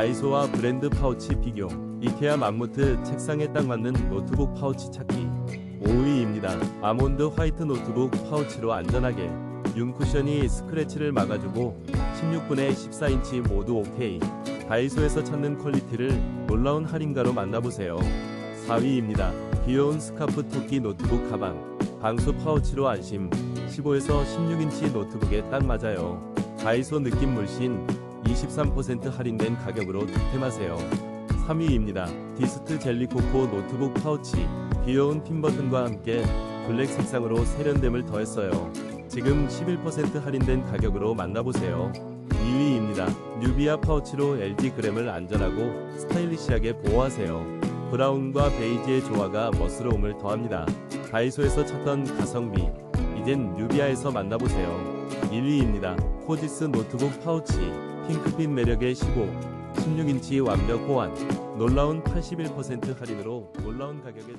다이소와 브랜드 파우치 비교 이케아 맘무트 책상에 딱 맞는 노트북 파우치 찾기 5위입니다. 아몬드 화이트 노트북 파우치로 안전하게 윤 쿠션이 스크래치를 막아주고 16분에 14인치 모두 OK 다이소에서 찾는 퀄리티를 놀라운 할인가로 만나보세요. 4위입니다. 귀여운 스카프 토끼 노트북 가방 방수 파우치로 안심 15에서 16인치 노트북에 딱 맞아요. 다이소 느낌 물씬 23% 할인된 가격으로 득템하세요. 3위입니다. 디스트 젤리 코코 노트북 파우치 귀여운 핀 버튼과 함께 블랙 색상으로 세련됨을 더했어요. 지금 11% 할인된 가격으로 만나보세요. 2위입니다. 뉴비아 파우치로 LG 그램을 안전하고 스타일리시하게 보호하세요. 브라운과 베이지의 조화가 멋스러움을 더합니다. 다이소에서 찾던 가성비, 이젠 뉴비아에서 만나보세요. 1위입니다. 코지스 노트북 파우치, 핑크빛 매력의 15, 16인치 완벽 호환, 놀라운 81% 할인으로 놀라운 가격에.